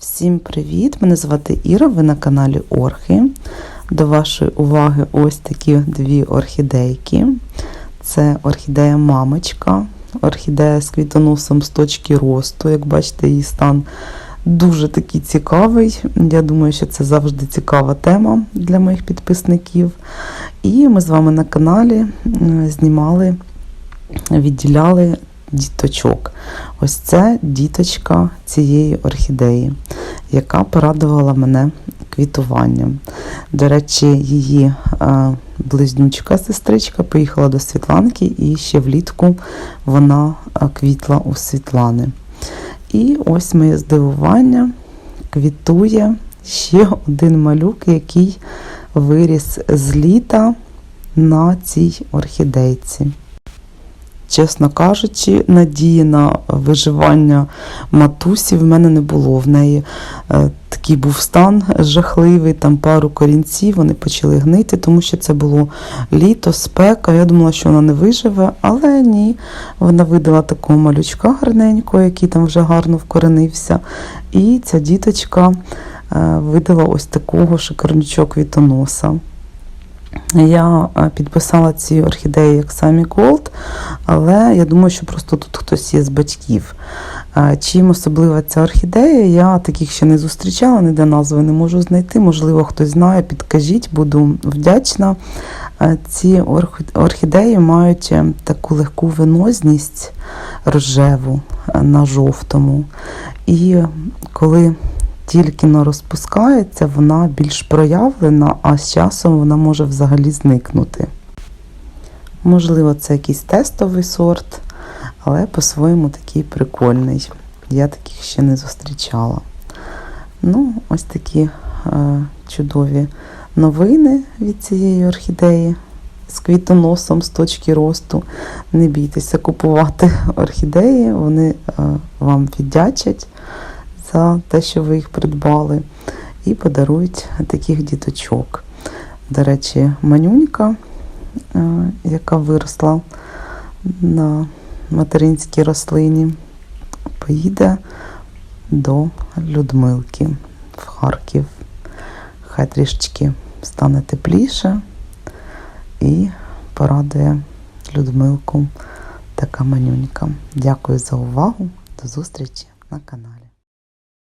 Всім привіт! Мене звати Іра, ви на каналі Орхи. До вашої уваги ось такі дві орхідейки. Це орхідея мамочка, орхідея з квітоносом з точки росту. Як бачите, її стан дуже такий цікавий. Я думаю, що це завжди цікава тема для моїх підписників. І ми з вами на каналі знімали, відділяли діточок. Ось це діточка цієї орхідеї, яка порадувала мене квітуванням. До речі, її е, близнючка, сестричка, поїхала до Світланки, і ще влітку вона е, квітла у Світлани. І ось моє здивування квітує ще один малюк, який виріс з літа на цій орхідейці. Чесно кажучи, надії на виживання матусі в мене не було. В неї е, такий був стан жахливий, там пару корінців, вони почали гнити, тому що це було літо, спека. Я думала, що вона не виживе, але ні. Вона видала такого малючка гарненького, який там вже гарно вкоренився. І ця діточка е, видала ось такого шикарнючого квітоноса. Я е, підписала ці орхідеї як самі Gold, але я думаю, що просто тут хтось є з батьків. Е, Чим особлива ця орхідея, я таких ще не зустрічала, ніде назви не можу знайти. Можливо, хтось знає, підкажіть, буду вдячна. Е, Ці орхідеї мають таку легку венозність рожеву на жовтому. І коли тільки но розпускається, вона більш проявлена, а з часом вона може взагалі зникнути. Можливо, це якийсь тестовий сорт, але по-своєму такий прикольний. Я таких ще не зустрічала. Ну, ось такі е, чудові новини від цієї орхідеї з квітоносом з точки росту. Не бійтеся купувати орхідеї, вони е, вам віддячать за те, що ви їх придбали, і подарують таких діточок. До речі, манюнька, е, яка виросла на материнській рослині, поїде до Людмилки в Харків. Хай трішечки стане тепліше і порадує Людмилку така манюнька. Дякую за увагу. До зустрічі на каналі.